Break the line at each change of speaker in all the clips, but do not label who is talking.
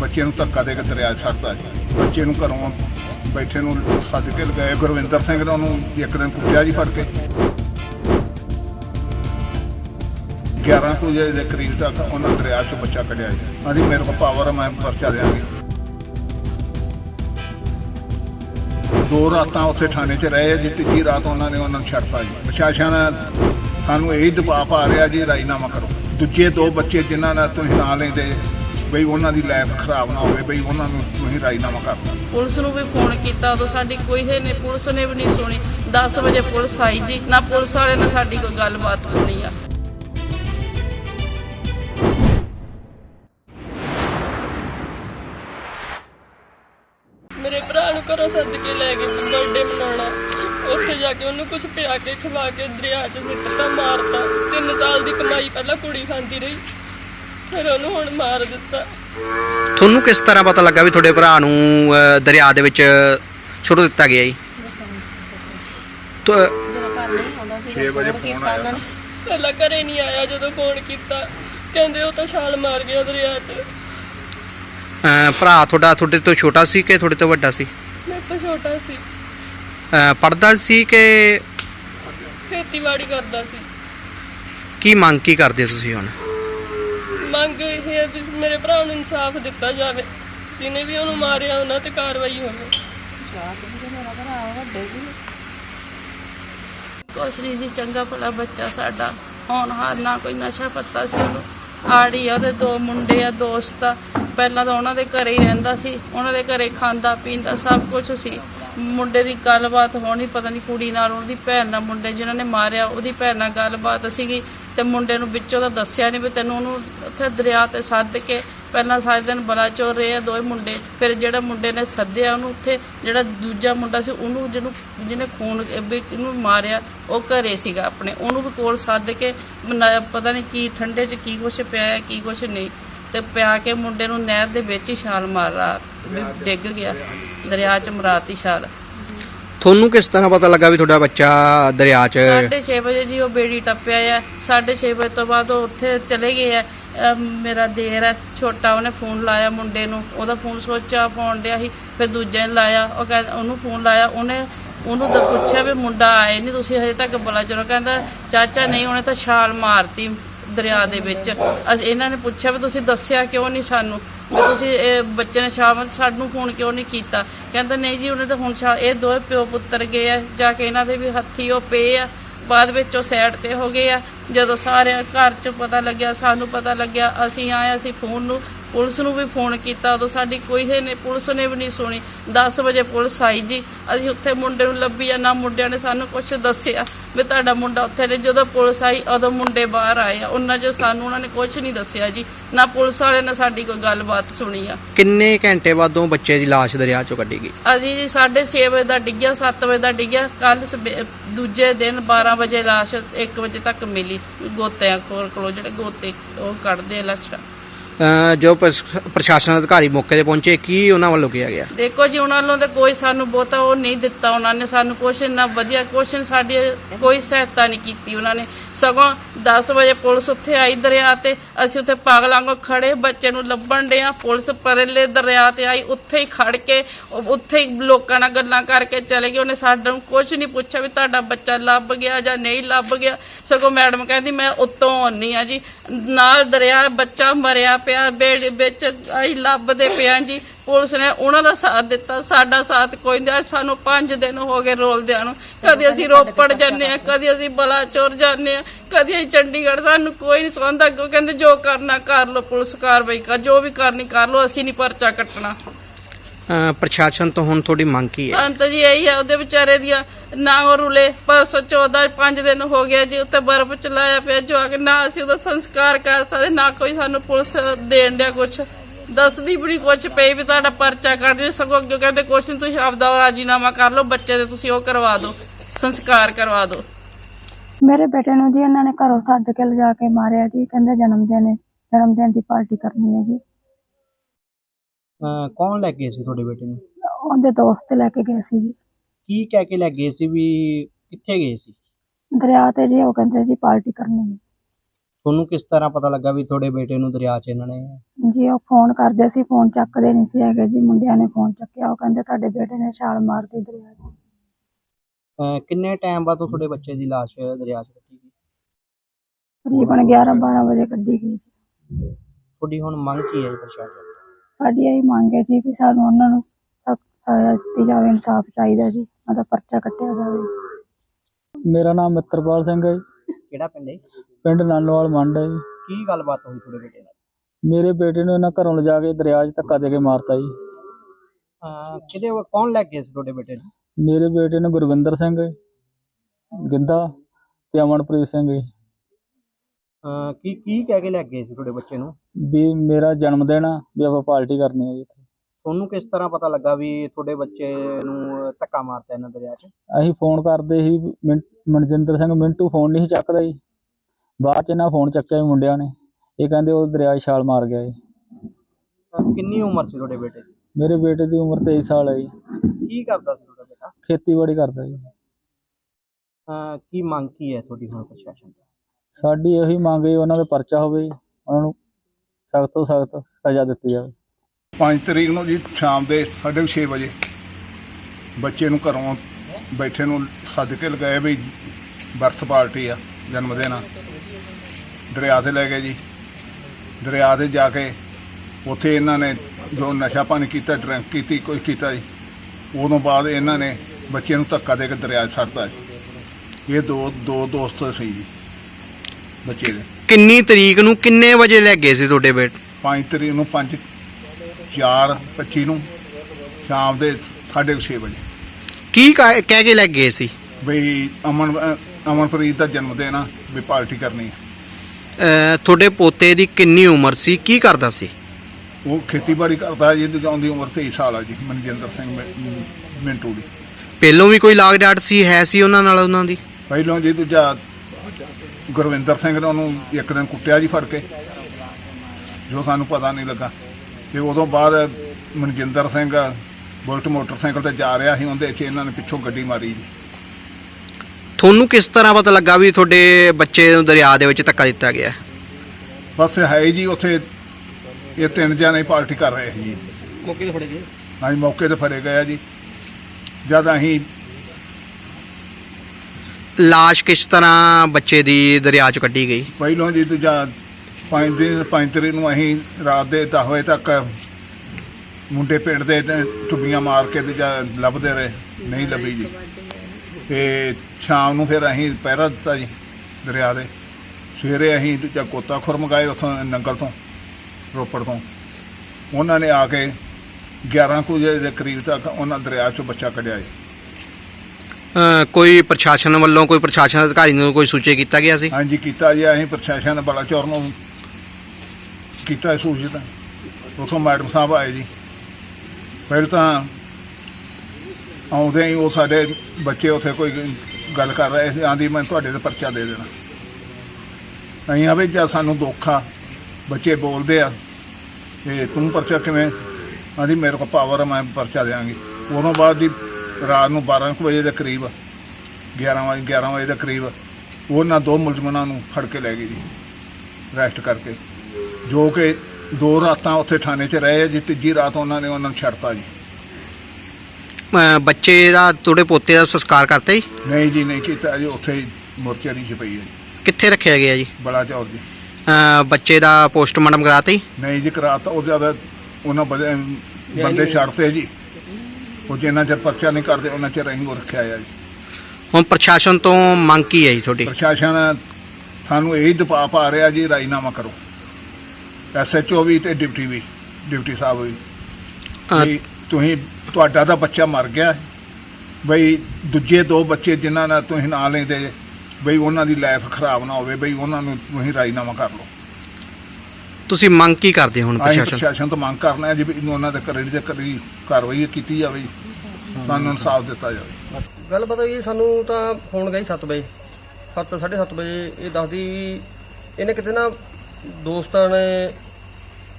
ਬੱਚੇ ਨੂੰ ਧੱਕਾ ਦੇ ਕੇ ਦਰਿਆ 'ਚ ਛੱਡਤਾ ਜੀ ਬੱਚੇ ਨੂੰ ਘਰੋਂ ਬੈਠੇ ਨੂੰ ਸੱਦ ਕੇ ਲਗਾਏ ਗੁਰਵਿੰਦਰ ਸਿੰਘ ਨੇ ਉਹਨੂੰ ਇੱਕ ਦਿਨ ਕੁੱਟਿਆ ਜੀ ਫੜ ਕੇ। 11 ਕੁ ਵਜੇ ਦੇ ਕਰੀਬ ਤੱਕ ਉਹਨਾਂ ਦਰਿਆ 'ਚ ਬੱਚਾ ਕੱਢਿਆ ਜੀ। ਆਂਦੀ ਮੇਰੇ ਕੋਲ ਪਾਵਰ ਮੈਂ ਪਰਚਾ ਦਿਆਂਗੀ। ਦੋ ਰਾਤਾਂ ਉੱਥੇ ਥਾਣੇ 'ਚ ਰਹੇ ਜੀ ਤੀਜੀ ਰਾਤ ਉਹਨਾਂ ਨੇ ਉਹਨਾਂ ਨੂੰ ਛੱਡਤਾ ਜੀ ਪ੍ਰਸ਼ਾਸਨ ਸਾਨੂੰ ਇਹੀ ਦਬਾਅ ਪਾ ਰਿਹਾ ਜੀ, ਰਾਜੀਨਾਮਾ ਕਰੋ। ਦੂਜੇ ਦੋ ਬੱਚੇ ਜਿਨ੍ਹਾਂ ਨਾਲ ਤੁਸੀਂ ਨਾਂ ਲੈਂਦੇ ਬਈ ਉਹਨਾਂ ਦੀ ਲਾਈਫ ਖਰਾਬ ਨਾ ਹੋਵੇ, ਬਈ ਉਹਨਾਂ ਨੂੰ ਤੁਸੀਂ ਰਾਜੀਨਾਮਾ ਕਰ ਦਿਓ।
ਪੁਲਿਸ ਨੂੰ ਵੀ ਫੋਨ ਕੀਤਾ ਉਦੋਂ, ਸਾਡੀ ਕੋਈ ਹੈ ਨਹੀਂ, ਪੁਲਿਸ ਨੇ ਵੀ ਨਹੀਂ ਸੁਣੀ। 10 ਵਜੇ ਪੁਲਿਸ ਆਈ ਜੀ, ਨਾ ਪੁਲਿਸ ਵਾਲੇ ਨੇ ਸਾਡੀ ਕੋਈ ਗੱਲਬਾਤ ਸੁਣੀ ਆ।
ਮੇਰੇ ਭਰਾ ਨੂੰ ਘਰੋਂ ਸੱਦ ਕੇ ਲੈ ਗਏ, ਬਰਥਡੇ ਮਨਾਉਣਾ। ਉੱਥੇ ਜਾ ਕੇ ਉਹਨੂੰ ਕੁਝ ਪਿਆ ਕੇ ਖਵਾ ਕੇ ਦਰਿਆ 'ਚ ਸਿੱਟਤਾ, ਮਾਰਤਾ। 3 ਸਾਲ ਦੀ ਕਮਾਈ ਪਹਿਲਾਂ ਕੁੜੀ ਖਾਂਦੀ ਰਹੀ। ਫਿਰ ਉਹਨੂੰ ਹੁਣ ਮਾਰ ਦਿੱਤਾ।
ਤੁਹਾਨੂੰ ਕਿਸ ਤਰ੍ਹਾਂ ਪਤਾ ਲੱਗਾ ਵੀ ਤੁਹਾਡੇ ਭਰਾ ਨੂੰ ਅਹ, ਦਰਿਆ ਦੇ ਵਿੱਚ ਸੁੱਟ ਦਿੱਤਾ ਗਿਆ ਜੀ? ਤਾਂ
6 ਵਜੇ ਫੋਨ ਆਇਆ
ਪਹਿਲਾਂ ਘਰੇ ਨਹੀਂ ਆਇਆ ਜਦੋਂ ਫੋਨ ਕੀਤਾ। ਕਹਿੰਦੇ ਉਹ ਤਾਂ ਛਾਲ ਮਾਰ ਗਿਆ ਦਰਿਆ 'ਚ।
ਅਹ, ਭਰਾ ਤੁਹਾਡਾ ਤੁਹਾਡੇ ਤੋਂ ਛੋਟਾ ਸੀ ਕਿ ਤੁਹਾਡੇ ਤੋਂ ਵੱਡਾ ਸੀ?
ਮੈਂ ਤਾਂ ਛੋਟਾ ਸੀ।
ਪੜਦਾ ਸੀ ਕਿ
ਖੇਤੀਬਾੜੀ ਕਰਦਾ ਸੀ।
ਕੀ ਮੰਗ ਕੀ ਕਰਦੇ ਤੁਸੀਂ ਹੁਣ?
ਮੰਗ ਇਹ ਹੈ ਵੀ ਮੇਰੇ ਭਰਾ ਨੂੰ ਇਨਸਾਫ ਦਿੱਤਾ ਜਾਵੇ। ਜਿਹਨੇ ਵੀ ਉਹਨੂੰ ਮਾਰਿਆ, ਉਹਨਾਂ ਤੇ ਕਾਰਵਾਈ ਹੋਵੇ।
ਕੁਛ ਨਹੀਂ ਸੀ ਚੰਗਾ ਭਲਾ ਬੱਚਾ ਸਾਡਾ। ਹੁਣ ਹਾਰ ਨਾ ਕੋਈ ਨਸ਼ਾ ਪੱਤਾ ਸੀ ਉਹਨੂੰ। ਆੜੀ ਆ ਉਹਦੇ ਦੋ ਮੁੰਡੇ ਆ, ਦੋਸਤ ਆ। ਪਹਿਲਾਂ ਤਾਂ ਉਹਨਾਂ ਦੇ ਘਰੇ ਹੀ ਰਹਿੰਦਾ ਸੀ। ਉਹਨਾਂ ਦੇ ਘਰੇ ਖਾਂਦਾ, ਪੀਂਦਾ, ਸਭ ਕੁਝ ਸੀ। ਮੁੰਡੇ ਦੀ ਗੱਲਬਾਤ ਹੋਣੀ ਪਤਾ ਨਹੀਂ ਕੁੜੀ ਨਾਲ ਉਹਦੀ ਭੈਣ ਨਾਲ ਮੁੰਡੇ ਜਿਨ੍ਹਾਂ ਨੇ ਮਾਰਿਆ ਉਹਦੀ ਭੈਣ ਨਾਲ ਗੱਲਬਾਤ ਸੀਗੀ ਤੇ ਮੁੰਡੇ ਨੂੰ ਵਿੱਚੋਂ ਤਾਂ ਦੱਸਿਆ ਨਹੀਂ ਵੀ ਤੈਨੂੰ ਉਹਨੂੰ ਉੱਥੇ ਦਰਿਆ ਤੇ ਸੱਦ ਕੇ ਪਹਿਲਾਂ ਸਾਰੇ ਦਿਨ ਬਲਾ ਚੋਰ ਰਹੇ ਆ ਦੋਵੇਂ ਮੁੰਡੇ ਫਿਰ ਜਿਹੜਾ ਮੁੰਡੇ ਨੇ ਸੱਦਿਆ ਉਹਨੂੰ ਉੱਥੇ ਜਿਹੜਾ ਦੂਜਾ ਮੁੰਡਾ ਸੀ ਉਹਨੂੰ ਜਿਹਨੂੰ ਜਿਹਨੇ ਖੂਨ ਵੀ ਇਹਨੂੰ ਮਾਰਿਆ ਉਹ ਘਰੇ ਸੀਗਾ ਆਪਣੇ ਉਹਨੂੰ ਵੀ ਕੋਲ ਸੱਦ ਕੇ ਪਤਾ ਨਹੀਂ ਕੀ ਠੰਡੇ 'ਚ ਕੀ ਕੁਛ ਪਿਆ ਹੈ ਕੀ ਕੁਛ ਨਹੀਂ ਤੇ ਪਿਆ ਕੇ ਮੁੰਡੇ ਨੂੰ ਨਹਿਰ ਦੇ ਵਿੱਚ ਹੀ ਛਾਲ ਮਾਰਾ ਵੀ ਡਿੱਗ ਗਿਆ। ਦਰਿਆ 'ਚ ਮਰਾਤੀ ਛਾਲ।
ਤੁਹਾਨੂੰ ਕਿਸ ਤਰ੍ਹਾਂ ਪਤਾ ਲੱਗਾ ਵੀ ਤੁਹਾਡਾ ਬੱਚਾ ਦਰਿਆ 'ਚ
6:30 ਵਜੇ ਜੀ ਉਹ ਬੇੜੀ ਟੱਪਿਆ ਆ। 6:30 ਵਜੇ ਤੋਂ ਬਾਅਦ ਉਹ ਉੱਥੇ ਚਲੇ ਗਏ ਆ। ਅਹ ਮੇਰਾ ਦੇਰ ਹੈ ਛੋਟਾ ਉਹਨੇ ਫੋਨ ਲਾਇਆ ਮੁੰਡੇ ਨੂੰ। ਉਹਦਾ ਫੋਨ ਸੋਚ ਆ ਫੋਨ ਡਿਆ ਸੀ। ਫਿਰ ਦੂਜੇ ਨੇ ਲਾਇਆ। ਉਹ ਕਹਿੰਦਾ ਉਹਨੂੰ ਫੋਨ ਲਾਇਆ। ਉਹਨੇ ਉਹਨੂੰ ਤਾਂ ਪੁੱਛਿਆ ਵੀ ਮੁੰਡਾ ਆਏ ਨਹੀਂ। ਤੁਸੀਂ ਹਜੇ ਤੱਕ ਬਲਾ ਚਲੋ ਕਹਿੰਦਾ ਚਾਚਾ ਨਹੀਂ ਉਹਨੇ ਤਾਂ ਛਾਲ ਮਾਰਤੀ। ਦਰਿਆ ਦੇ ਵਿੱਚ। ਅਸੀਂ, ਇਹਨਾਂ ਨੇ ਪੁੱਛਿਆ ਵੀ ਤੁਸੀਂ ਦੱਸਿਆ ਕਿਉਂ ਨਹੀਂ ਸਾਨੂੰ? ਵੀ ਤੁਸੀਂ, ਇਹ ਬੱਚੇ ਨੇ ਸ਼ਾਮ ਸਾਨੂੰ ਫੋਨ ਕਿਉਂ ਨਹੀਂ ਕੀਤਾ? ਕਹਿੰਦਾ, ਨਹੀਂ ਜੀ, ਉਹਨੇ ਤਾਂ ਹੁਣ ਸ਼ਾ- ਇਹ ਦੋਵੇਂ ਪਿਓ ਪੁੱਤਰ ਗਏ ਆ, ਜਾ ਕੇ ਇਹਨਾਂ ਦੇ ਵੀ ਹੱਥੀ ਉਹ ਪਏ ਆ। ਬਾਅਦ ਵਿੱਚ ਉਹ ਸਾਈਡ ਤੇ ਹੋ ਗਏ ਆ। ਜਦੋਂ ਸਾਰੇ ਘਰ 'ਚ ਪਤਾ ਲੱਗਿਆ, ਸਾਨੂੰ ਪਤਾ ਲੱਗਿਆ, ਅਸੀਂ ਆਏ, ਅਸੀਂ ਫੋਨ ਨੂੰ ਪੁਲਿਸ ਨੂੰ ਵੀ ਫੋਨ ਕੀਤਾ ਉਦੋਂ ਸਾਡੀ ਕੋਈ ਹੈ ਨਹੀਂ ਪੁਲਿਸ ਨੇ ਵੀ ਨਹੀਂ ਸੁਣੀ। 10 ਵਜੇ ਪੁਲਿਸ ਆਈ ਜੀ ਅਸੀਂ ਉੱਥੇ ਮੁੰਡੇ ਨੂੰ ਲੱਭੀ ਆ ਨਾ ਮੁੰਡਿਆਂ ਨੇ ਸਾਨੂੰ ਕੁਝ ਦੱਸਿਆ ਵੀ ਤੁਹਾਡਾ ਮੁੰਡਾ ਉੱਥੇ ਨੇ। ਜਦੋਂ ਪੁਲਿਸ ਆਈ ਉਦੋਂ ਮੁੰਡੇ ਬਾਹਰ ਆਏ ਆ। ਉਹਨਾਂ 'ਚ ਸਾਨੂੰ ਉਹਨਾਂ ਨੇ ਕੁਝ ਨਹੀਂ ਦੱਸਿਆ ਜੀ ਨਾ ਪੁਲਿਸ ਵਾਲੇ ਨੇ ਸਾਡੀ ਕੋਈ ਗੱਲਬਾਤ ਸੁਣੀ ਆ।
ਕਿੰਨੇ ਘੰਟੇ ਬਾਅਦੋਂ ਬੱਚੇ ਦੀ ਲਾਸ਼ ਦਰਿਆ 'ਚੋਂ ਕੱਢੀ ਗਈ?
ਅਸੀਂ ਜੀ 6:30 ਵਜੇ ਦਾ ਡਿੱਗਿਆ 7 ਵਜੇ ਦਾ ਡਿੱਗਿਆ। ਕੱਲ ਦੂਜੇ ਦਿਨ 12 ਵਜੇ ਲਾਸ਼ 1 ਵਜੇ ਤੱਕ ਮਿਲੀ। ਗੋਤਿਆਂ ਕੋਲ ਕੋਲੋਂ ਜਿਹੜੇ ਗੋਤੇ ਉਹ ਕੱਢਦੇ ਲਾਸ਼ਾਂ।
ਜੋ ਪ੍ਰਸ਼ਾਸਨ ਅਧਿਕਾਰੀ ਮੌਕੇ ਤੇ ਪਹੁੰਚੇ, ਕੀ ਉਹਨਾਂ ਵੱਲੋਂ ਕਿਹਾ ਗਿਆ?
ਦੇਖੋ ਜੀ, ਉਹਨਾਂ ਵੱਲੋਂ ਤਾਂ ਕੋਈ ਸਾਨੂੰ ਬਹੁਤਾ ਉਹ ਨਹੀਂ ਦਿੱਤਾ ਉਹਨਾਂ ਨੇ। ਸਾਨੂੰ ਕੁਛ ਨਾ ਵਧੀਆ, ਕੁਛ ਸਾਡੀ ਕੋਈ ਸਹਾਇਤਾ ਨਹੀਂ ਕੀਤੀ ਉਹਨਾਂ ਨੇ। ਸਗੋਂ 10 ਵਜੇ ਪੁਲਿਸ ਉੱਥੇ ਆਈ ਦਰਿਆ ਤੇ, ਅਸੀਂ ਉੱਥੇ ਪਾਗਲਾਂ ਵਾਂਗੂ ਖੜੇ, ਬੱਚੇ ਨੂੰ ਲੱਭਣ ਡਿਆ ਪੁਲਿਸ ਪਰਲੇ ਦਰਿਆ ਤੇ ਆਈ, ਉੱਥੇ ਹੀ ਖੜ ਕੇ ਉੱਥੇ ਹੀ ਲੋਕਾਂ ਨਾਲ ਗੱਲਾਂ ਕਰਕੇ ਚਲੇ ਗਏ। ਉਹਨੇ ਸਾਨੂੰ ਕੁਝ ਨਹੀਂ ਪੁੱਛਿਆ ਵੀ ਤੁਹਾਡਾ ਬੱਚਾ ਲੱਭ ਗਿਆ ਜਾਂ ਨਹੀਂ ਲੱਭ ਗਿਆ। ਸਗੋਂ ਮੈਡਮ ਕਹਿੰਦੀ, ਮੈਂ ਉੱਤੋਂ ਆਉਣੀ ਆ ਜੀ। ਨਾਲ ਦਰਿਆ, ਬੱਚਾ ਮਰਿਆ ਪਿਆ, ਬੇੜ ਵਿੱਚ ਅਸੀਂ ਲੱਭਦੇ ਪਿਆ ਜੀ। ਪੁਲਿਸ ਨੇ ਉਹਨਾਂ ਦਾ ਸਾਥ ਦਿੱਤਾ, ਸਾਡਾ ਸਾਥ ਕੋਈ ਨਹੀਂ। ਅੱਜ ਸਾਨੂੰ 5 ਦਿਨ ਹੋ ਗਏ ਰੋਲਦਿਆਂ ਨੂੰ। ਕਦੇ ਅਸੀਂ ਰੋਪੜ ਜਾਂਦੇ ਆ ਕਦੇ ਅਸੀਂ ਬਲਾਚੌਰ ਜਾਂਦੇ ਆ ਕਦੇ ਅਸੀਂ ਚੰਡੀਗੜ੍ਹ। ਸਾਨੂੰ ਕੋਈ ਨਹੀਂ ਸੁਣਦਾ ਕਿਉਂ ਕਹਿੰਦੇ ਜੋ ਕਰਨਾ ਕਰ ਲਓ, ਪੁਲਿਸ ਕਾਰਵਾਈ ਕਰ, ਜੋ ਵੀ ਕਰਨੀ ਕਰ ਲਓ, ਅਸੀਂ ਨਹੀਂ ਪਰਚਾ ਕੱਟਣਾ।
ਪ੍ਰਸ਼ਾਸਨ ਤੋਂ ਹੁਣ ਤੁਹਾਡੀ ਮੰਗ ਕੀ ਹੈ?
ਸੰਤ ਜੀ ਇਹੀ ਆ ਉਹਦੇ ਵਿਚਾਰੇ ਦੀਆਂ ਨਾ ਉਹ ਰੁਲੇ। ਪਰਸੋਂ 14 5 ਦਿਨ ਹੋ ਗਿਆ ਜੀ ਉੱਤੇ ਬਰਫ਼ ਚ ਲਾਇਆ ਪਿਆ ਜੋ ਕਿ ਨਾ ਅਸੀਂ ਉਹਦਾ ਸੰਸਕਾਰ ਕਰ ਸਕਦੇ ਨਾ ਕੋਈ ਸਾਨੂੰ ਪੁਲਿਸ ਦੇਣ ਡਿਆ ਕੁਛ। ਦੱਸਦੀ ਬੜੀ ਕੁਛ ਪਈ ਵੀ ਤੁਹਾਡਾ ਪਰਚਾ ਕੱਢ ਦੇ ਸਗੋਂ ਅੱਗੇ ਕਹਿੰਦੇ ਕੁਛ ਨਹੀਂ ਤੁਸੀਂ ਆਪਦਾ ਰਾਜੀਨਾਮਾ ਕਰ ਲਓ ਬੱਚੇ ਦੇ ਤੁਸੀਂ ਉਹ ਕਰਵਾ ਦਿਓ ਸੰਸਕਾਰ ਕਰਵਾ ਦਿਓ।
ਮੇਰੇ ਬੇਟੇ ਨੂੰ ਜੀ ਇਹਨਾਂ ਨੇ ਘਰੋਂ ਸੱਦ ਕੇ ਲਿਜਾ ਕੇ ਮਾਰਿਆ ਜੀ ਕਹਿੰਦੇ ਜਨਮ ਦਿਨ ਹੈ ਜਨਮ ਦਿਨ ਦੀ ਪਾਰਟੀ ਕਰਨੀ ਹੈ ਜੀ।
ਕੌਣ ਲੈ ਗਏ ਸੀ ਤੁਹਾਡੇ ਬੇਟੇ ਨੂੰ?
ਉਹਦੇ ਦੋਸਤ ਲੈ ਕੇ ਗਏ ਸੀ ਜੀ।
ਕੀ ਕਹਿ ਕੇ ਲੈ ਗਏ ਸੀ ਵੀ ਕਿੱਥੇ ਗਏ ਸੀ?
ਦਰਿਆ ਤੇ ਜੀ ਉਹ ਕਹਿੰਦੇ ਜੀ ਪਾਰਟੀ ਕਰਨੀ ਹੈ।
ਤੁਹਾਨੂੰ ਕਿਸ ਤਰ੍ਹਾਂ ਪਤਾ ਲੱਗਾ ਵੀ ਤੁਹਾਡੇ ਬੇਟੇ ਨੂੰ ਦਰਿਆ 'ਚ ਇਹਨਾਂ ਨੇ?
ਜੀ ਉਹ ਫੋਨ ਕਰਦੇ ਸੀ ਫੋਨ ਚੱਕਦੇ ਨਹੀਂ ਸੀ ਹੈਗੇ ਜੀ। ਮੁੰਡਿਆਂ ਨੇ ਫੋਨ ਚੱਕਿਆ ਉਹ ਕਹਿੰਦੇ ਤੁਹਾਡੇ ਬੇਟੇ ਨੇ ਛਾਲ ਮਾਰਤੀ ਦਰਿਆ 'ਚ।
ਅਹ ਕਿੰਨੇ ਟਾਈਮ ਬਾਅਦ ਉਹ ਤੁਹਾਡੇ ਬੱਚੇ ਦੀ ਲਾਸ਼ ਦਰਿਆ 'ਚ ਕੱਢੀ ਗਈ?
ਤਕਰੀਬਨ 11 12 ਵਜੇ ਕੱਢੀ ਗਈ ਜੀ।
ਤੁਹਾਡੀ ਹੁਣ ਮੰਗ ਕੀ ਹੈ ਜੀ ਪ੍ਰਸ਼ਾਸਨ ਤੋਂ?
ਸਾਡੀ ਇਹ ਮੰਗ ਹੈ ਜੀ ਵੀ ਸਾਨੂੰ ਉਹਨਾਂ ਨੂੰ ਸਖਤ ਸਜ਼ਾ ਦਿੱਤੀ ਜਾਵੇ ਇਨਸਾਫ ਚਾਹੀਦਾ ਜੀ ਉਹਦਾ ਪਰਚਾ ਕੱਟਿਆ ਜਾਵੇ।
ਮੇਰਾ ਨਾਮ ਮਿੱਤਰਪਾਲ ਸਿੰਘ ਹੈ ਜੀ।
ਕਿਹੜਾ ਪਿੰਡ ਹੈ
ਪਿੰਡ ਨਾਨੋਵਾਲ ਮੰਡ ਹੈ ਜੀ।
ਕੀ ਗੱਲਬਾਤ ਹੋਈ ਤੁਹਾਡੇ ਬੇਟੇ ਨਾਲ?
ਮੇਰੇ ਬੇਟੇ ਨੂੰ ਇਹਨਾਂ ਘਰੋਂ ਲਿਜਾ ਕੇ ਦਰਿਆ 'ਚ ਧੱਕਾ ਦੇ ਕੇ ਮਾਰਤਾ ਜੀ।
ਅਹ ਕਿਹਦੇ ਕੌਣ ਲੈ ਗਏ ਸੀ ਤੁਹਾਡੇ ਬੇਟੇ ਨੂੰ?
ਮੇਰੇ ਬੇਟੇ ਨੂੰ ਗੁਰਵਿੰਦਰ ਸਿੰਘ ਗਿੱਧਾ ਤੇ ਅਮਨਪ੍ਰੀਤ ਸਿੰਘ ਜੀ।
ਅਹ ਕੀ ਕੀ ਕਹਿ ਕੇ ਲੈ ਗਏ ਸੀ ਤੁਹਾਡੇ ਬੱਚੇ ਨੂੰ?
ਵੀ ਮੇਰਾ ਜਨਮ ਦਿਨ ਆ ਵੀ ਆਪਾਂ ਪਾਰਟੀ ਕਰਨੀ ਹੈ ਜੀ ਇੱਥੇ।
ਤੁਹਾਨੂੰ ਕਿਸ ਤਰ੍ਹਾਂ ਪਤਾ ਲੱਗਾ ਵੀ ਤੁਹਾਡੇ ਬੱਚੇ ਨੂੰ ਧੱਕਾ ਮਾਰਤਾ ਇਹਨਾਂ ਦਰਿਆ 'ਚ?
ਅਸੀਂ ਫੋਨ ਕਰਦੇ ਸੀ ਮਨਜਿੰਦਰ ਸਿੰਘ ਮਿੰਟੂ ਫੋਨ ਨਹੀਂ ਸੀ ਚੱਕਦਾ ਜੀ। ਬਾਅਦ 'ਚ ਇਹਨਾਂ ਫੋਨ ਚੱਕਿਆ ਜੀ ਮੁੰਡਿਆਂ ਨੇ। ਇਹ ਕਹਿੰਦੇ ਉਹ ਦਰਿਆ 'ਚ ਛਾਲ ਮਾਰ ਗਿਆ ਜੀ।
ਅਹ ਕਿੰਨੀ ਉਮਰ ਸੀ ਤੁਹਾਡੇ ਬੇਟੇ ਦੀ?
ਮੇਰੇ ਬੇਟੇ ਦੀ ਉਮਰ 23 ਸਾਲ ਹੈ ਜੀ।
ਕੀ ਕਰਦਾ ਸੀ ਤੁਹਾਡਾ ਬੇਟਾ?
ਖੇਤੀਬਾੜੀ ਕਰਦਾ ਜੀ।
ਅਹ ਕੀ ਮੰਗ ਕੀ ਹੈ ਤੁਹਾਡੀ ਹੁਣ ਪ੍ਰਸ਼ਾਸਨ ਤੋਂ?
ਸਾਡੀ ਇਹੀ ਮੰਗ ਹੈ ਉਹਨਾਂ ਦਾ ਪਰਚਾ ਹੋਵੇ, ਉਹਨਾਂ ਨੂੰ ਸਖਤ ਤੋਂ ਸਖਤ ਸਜ਼ਾ ਦਿੱਤੀ ਜਾਵੇ।
5 ਤਰੀਕ ਨੂੰ ਜੀ, ਸ਼ਾਮ ਦੇ 6:30 ਵਜੇ ਬੱਚੇ ਨੂੰ ਘਰੋਂ ਬੈਠੇ ਨੂੰ ਸੱਦ ਕੇ ਲਗਾਏ ਵੀ ਬਰਥ ਪਾਰਟੀ ਆ, ਜਨਮ ਦਿਨ ਆ। ਦਰਿਆ ਤੇ ਲੈ ਗਏ ਜੀ। ਦਰਿਆ ਤੇ ਜਾ ਕੇ ਉੱਥੇ ਇਹਨਾਂ ਨੇ ਜੋ ਨਸ਼ਾ ਪਾਣੀ ਕੀਤਾ, ਡਰਿੰਕ ਕੀਤੀ ਕੁਝ ਕੀਤਾ ਜੀ, ਉਦੋਂ ਬਾਅਦ ਇਹਨਾਂ ਨੇ ਬੱਚੇ ਨੂੰ ਧੱਕਾ ਦੇ ਕੇ ਦਰਿਆ 'ਚ ਛੱਡਤਾ ਜੀ। ਇਹ ਦੋ ਦੋ ਦੋਸਤ ਸੀ ਜੀ। ਬੱਚੇ ਦੇ।
ਕਿੰਨੀ ਤਰੀਕ ਨੂੰ ਕਿੰਨੇ ਵਜੇ ਲੈ ਗਏ ਸੀ ਤੁਹਾਡੇ ਬੇਟੇ?
5 ਤਰੀਕ ਨੂੰ 5 4 25 ਨੂੰ ਸ਼ਾਮ ਦੇ 6:30 ਵਜੇ।
ਕੀ ਕਹਿ ਕਹਿ ਕੇ ਲੈ ਗਏ ਸੀ?
ਬਈ ਅਮਨ ਅ- ਅਮਨਪ੍ਰੀਤ ਦਾ ਜਨਮ ਦਿਨ ਆ ਵੀ ਪਾਰਟੀ ਕਰਨੀ ਆ।
ਅਹ ਤੁਹਾਡੇ ਪੋਤੇ ਦੀ ਕਿੰਨੀ ਉਮਰ ਸੀ? ਕੀ ਕਰਦਾ ਸੀ?
ਉਹ ਖੇਤੀਬਾੜੀ ਕਰਦਾ ਜੀ ਤੇ ਉਹਦੀ ਉਮਰ 23 ਸਾਲ ਆ ਜੀ ਮਨਜਿੰਦਰ ਸਿੰਘ ਮਿੰ- ਮਿੰਟੂ ਦੀ।
ਪਹਿਲੋਂ ਵੀ ਕੋਈ ਲਾਗ ਡਾਟ ਸੀ ਹੈ ਸੀ ਉਹਨਾਂ ਨਾਲ ਉਹਨਾਂ ਦੀ?
ਪਹਿਲੋਂ ਜੀ ਦੂਜਾ ਗੁਰਵਿੰਦਰ ਸਿੰਘ ਨੇ ਉਹਨੂੰ ਇੱਕ ਦਿਨ ਕੁੱਟਿਆ ਜੀ ਫੜ ਕੇ ਜੋ ਸਾਨੂੰ ਪਤਾ ਨਹੀਂ ਲੱਗਾ। ਤੇ ਉਦੋਂ ਬਾਅਦ ਮਨਜਿੰਦਰ ਸਿੰਘ ਬੁਲਟ ਮੋਟਰਸਾਈਕਲ ਤੇ ਜਾ ਰਿਹਾ ਸੀ ਉਹਦੇ 'ਚ ਇਹਨਾਂ ਨੇ ਪਿੱਛੋਂ ਗੱਡੀ ਮਾਰੀ ਜੀ।
ਤੁਹਾਨੂੰ ਕਿਸ ਤਰ੍ਹਾਂ ਪਤਾ ਲੱਗਾ ਵੀ ਤੁਹਾਡੇ ਬੱਚੇ ਨੂੰ ਦਰਿਆ ਦੇ ਵਿੱਚ ਧੱਕਾ ਦਿੱਤਾ ਗਿਆ?
ਬਸ ਹੈ ਹੀ ਜੀ ਉੱਥੇ ਇਹ ਤਿੰਨ ਜਣੇ ਪਾਰਟੀ ਕਰ ਰਹੇ ਸੀ ਜੀ।
ਮੌਕੇ ਤੇ ਫੜੇ ਗਏ?
ਹਾਂਜੀ ਮੌਕੇ ਤੇ ਫੜੇ ਗਏ ਆ ਜੀ। ਜਦ ਅਸੀਂ
ਲਾਸ਼ ਕਿਸ ਤਰ੍ਹਾਂ ਬੱਚੇ ਦੀ ਦਰਿਆ 'ਚ ਕੱਢੀ ਗਈ?
ਪਹਿਲੋਂ ਜੀ ਦੂਜਾ ਪੰਜ ਦਿਨ, ਪੰਜ ਤਰੀਕ ਨੂੰ ਅਸੀਂ ਰਾਤ ਦੇ 10 ਵਜੇ ਤੱਕ ਮੁੰਡੇ ਪਿੰਡ ਦੇ ਤੇ ਟੁੱਬੀਆਂ ਮਾਰ ਕੇ ਦੂਜਾ ਲੱਭਦੇ ਰਹੇ, ਨਹੀਂ ਲੱਭੀ ਜੀ। ਤੇ ਸ਼ਾਮ ਨੂੰ ਫਿਰ ਅਸੀਂ ਪਹਿਰਾ ਦਿੱਤਾ ਜੀ ਦਰਿਆ ਦੇ। ਸਵੇਰੇ ਅਸੀਂ ਦੂਜਾ ਕੋਤਾ ਖੁਰ ਮੰਗਾਏ ਉੱਥੋਂ ਨੰਗਲ ਤੋਂ, ਰੋਪੜ ਤੋਂ। ਉਹਨਾਂ ਨੇ ਆ ਕੇ 11 ਕੁ ਦੇ ਕਰੀਬ ਤੱਕ ਉਹਨਾਂ ਦਰਿਆ ਚੋਂ ਬੱਚਾ ਕੱਢਿਆ ਜੀ।
ਅਹ, ਕੋਈ ਪ੍ਰਸ਼ਾਸਨ ਵੱਲੋਂ, ਕੋਈ ਪ੍ਰਸ਼ਾਸਨ ਅਧਿਕਾਰੀ ਨੂੰ ਕੋਈ ਸੂਚਿਤ ਕੀਤਾ ਗਿਆ ਸੀ?
ਹਾਂਜੀ, ਕੀਤਾ ਜੀ, ਅਸੀਂ ਪ੍ਰਸ਼ਾਸਨ ਬਲਾਚੌਰ ਨੂੰ ਕੀਤਾ ਇਹ ਸੂਚਿਤ। ਉੱਥੋਂ ਮੈਡਮ ਸਾਹਿਬ ਆਏ ਜੀ। ਪਹਿਲਾਂ ਤਾਂ ਆਉਂਦੇ ਹੀ ਉਹ ਸਾਡੇ ਬੱਚੇ ਉੱਥੇ ਕੋਈ ਗੱਲ ਕਰ ਰਹੇ ਸੀ, ਆਂਦੀ ਮੈਂ ਤੁਹਾਡੇ ਤੇ ਪਰਚਾ ਦੇ ਦੇਣਾ। ਅਸੀਂ ਆ ਵੀ ਜਾਂ ਸਾਨੂੰ ਦੁੱਖ ਆ, ਬੱਚੇ ਬੋਲਦੇ ਆ ਤੇ ਤੂੰ ਪਰਚਾ ਕਿਵੇਂ? ਆਂਦੀ, ਮੇਰੇ ਕੋਲ ਪਾਵਰ ਆ, ਮੈਂ ਪਰਚਾ ਦੇਵਾਂਗੀ ਉਦੋਂ ਬਾਅਦ ਦੀ ਰਾਤ ਨੂੰ 12 ਕੁ ਵਜੇ ਦੇ ਕਰੀਬ 11 ਵਜੇ 11 ਵਜੇ ਦੇ ਕਰੀਬ ਉਹਨਾਂ ਦੋ ਮੁਲਜ਼ਮਾਂ ਨੂੰ ਫੜ ਕੇ ਲੈ ਗਏ ਜੀ ਅਰੈਸਟ ਕਰਕੇ। ਜੋ ਕਿ ਦੋ ਰਾਤਾਂ ਉੱਥੇ ਥਾਣੇ 'ਚ ਰਹੇ ਜੀ ਤੀਜੀ ਰਾਤ ਉਹਨਾਂ ਨੇ ਉਹਨਾਂ ਨੂੰ ਛੱਡਤਾ ਜੀ।
ਅਹ ਬੱਚੇ ਦਾ ਤੁਹਾਡੇ ਪੋਤੇ ਦਾ ਸੰਸਕਾਰ ਕਰਤਾ ਜੀ?
ਨਹੀਂ ਜੀ ਨਹੀਂ ਕੀਤਾ ਜੀ ਉੱਥੇ ਹੀ ਮੁਰਚਰੀ 'ਚ ਪਈ ਹੈ ਜੀ।
ਕਿੱਥੇ ਰੱਖਿਆ ਗਿਆ ਜੀ?
ਬੜਾ ਚੌਰ ਜੀ।
ਅਹ ਬੱਚੇ ਦਾ ਪੋਸਟਮਾਰਟਮ ਕਰਾਤਾ ਜੀ?
ਨਹੀਂ ਜੀ ਕਰਾਤਾ ਉਹ ਜ਼ਿਆਦਾ ਉਹਨਾਂ ਬੰਦੇ ਬੰਦੇ ਛੱਡਤੇ ਜੀ। ਉਹ ਜਿੰਨਾ ਚਿਰ ਪਰਚਾ ਨਹੀਂ ਕਰਦੇ ਉਹਨਾਂ ਚਿਰ ਅਸੀਂ ਉਹ ਰੱਖਿਆ ਆ ਜੀ।
ਹੁਣ ਪ੍ਰਸ਼ਾਸਨ ਤੋਂ ਮੰਗ ਕੀ ਹੈ ਜੀ ਤੁਹਾਡੀ?
ਪ੍ਰਸ਼ਾਸਨ ਸਾਨੂੰ ਇਹੀ ਦਬਾਅ ਪਾ ਰਿਹਾ ਜੀ ਰਾਜੀਨਾਮਾ ਕਰੋ। ਐਸਐਚਓ ਵੀ ਤੇ ਡਿਪਟੀ ਵੀ ਡਿਪਟੀ ਸਾਹਿਬ ਵੀ। ਤੁਸੀਂ ਤੁਹਾਡਾ ਤਾਂ ਬੱਚਾ ਮਰ ਗਿਆ। ਬਈ ਦੂਜੇ ਦੋ ਬੱਚੇ ਜਿਨ੍ਹਾਂ ਨਾਲ ਤੁਸੀਂ ਨਾਂ ਲੈਂਦੇ ਬਈ ਉਹਨਾਂ ਦੀ ਲਾਈਫ ਖਰਾਬ ਨਾ ਹੋਵੇ ਬਈ ਉਹਨਾਂ ਨੂੰ ਤੁਸੀਂ ਰਾਜੀਨਾਮਾ ਕਰ ਲਓ।
ਤੁਸੀਂ ਮੰਗ ਕੀ ਕਰਦੇ ਹੋ ਹੁਣ
ਅਸੀਂ
ਪ੍ਰਸ਼ਾਸਨ?
ਪ੍ਰਸ਼ਾਸਨ ਤੋਂ ਮੰਗ ਕਰਨਾ ਹੈ ਜੀ ਵੀ ਉਹਨਾਂ ਦੇ ਘਰੇ ਤੇ ਕਰੀ ਕਾਰਵਾਈ ਕੀਤੀ ਜਾਵੇ ਜੀ ਸਾਨੂੰ ਇਨਸਾਫ ਦਿੱਤਾ ਜਾਵੇ।
ਗੱਲ ਪਤਾ ਜੀ ਸਾਨੂੰ ਤਾਂ ਫੋਨ ਗਈ 7 ਵਜੇ 7 7:30 ਵਜੇ ਇਹ ਦੱਸਦੀ ਵੀ ਇਹਨੇ ਕਿਤੇ ਨਾ ਦੋਸਤਾਂ ਨੇ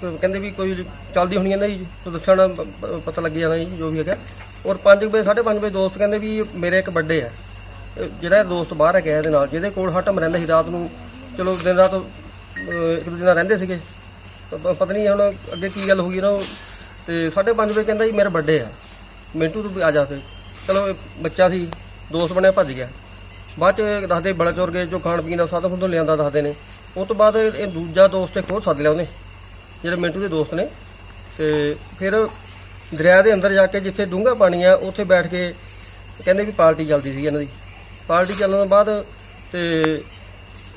ਕਹਿੰਦੇ ਵੀ ਕੋਈ ਚੱਲਦੀ ਹੋਣੀ ਕਹਿੰਦਾ ਜੀ ਤਾਂ ਪ- ਪ- ਪਤਾ ਲੱਗ ਜਾਣਾ ਜੀ ਜੋ ਵੀ ਹੈਗਾ। ਔਰ 5 ਵਜੇ 5:30 ਵਜੇ ਦੋਸਤ ਕਹਿੰਦੇ ਵੀ ਮੇਰੇ ਇੱਕ ਵੱਡੇ ਆ। ਇਹ ਜਿਹੜਾ ਇਹ ਦੋਸਤ ਬਾਹਰ ਹੈ ਗਿਆ ਇਹਦੇ ਨਾਲ ਜਿਹਦੇ ਕੋਲ ਹਟਮ ਰਹਿੰਦਾ ਸੀ ਰਾਤ ਨੂੰ ਚਲੋ ਦਿਨ ਰਾਤ ਅਹ ਇੱਕ ਦੂਜੇ ਨਾਲ ਰਹਿੰਦੇ ਸੀਗੇ। ਪ- ਪਤਾ ਨਹੀਂ ਹੁਣ ਅੱਗੇ ਕੀ ਗੱਲ ਹੋ ਗਈ ਨਾ ਉਹ। ਤੇ 5:30 ਵਜੇ ਕਹਿੰਦਾ ਜੀ ਮੇਰਾ ਵੱਡੇ ਆ। ਮਿੰਟੂ ਤੂੰ ਵੀ ਆ ਜਾ ਤੇ ਚਲੋ ਇਹ ਬੱਚਾ ਸੀ, ਦੋਸਤ ਬਣਿਆ, ਭੱਜ ਗਿਆ। ਬਾਅਦ ਚ ਦੱਸਦੇ ਬੜਾ ਚੋਰ ਗਏ, ਜੋ ਖਾਣ ਪੀਣ ਦਾ ਸਾਧਨ ਹੁੰਦੋਂ ਲਿਆਂਦਾ ਦੱਸਦੇ ਨੇ। ਉਹ ਤੋਂ ਬਾਅਦ ਇਹ ਦੂਜਾ ਦੋਸਤ ਇੱਕ ਹੋਰ ਸੱਦ ਲਿਆ ਉਹਨੇ, ਜਿਹੜੇ ਮਿੰਟੂ ਦੇ ਦੋਸਤ ਨੇ। ਤੇ ਫਿਰ ਦਰਿਆ ਦੇ ਅੰਦਰ ਜਾ ਕੇ ਜਿੱਥੇ ਡੂੰਘਾ ਪਾਣੀ ਆ, ਉੱਥੇ ਬੈਠ ਕੇ ਕਹਿੰਦੇ ਵੀ ਪਾਰਟੀ ਚੱਲਦੀ ਸੀ ਇਹਨਾਂ ਦੀ। ਪਾਰਟੀ ਚੱਲਣ ਤੋਂ ਬਾਅਦ ਤੇ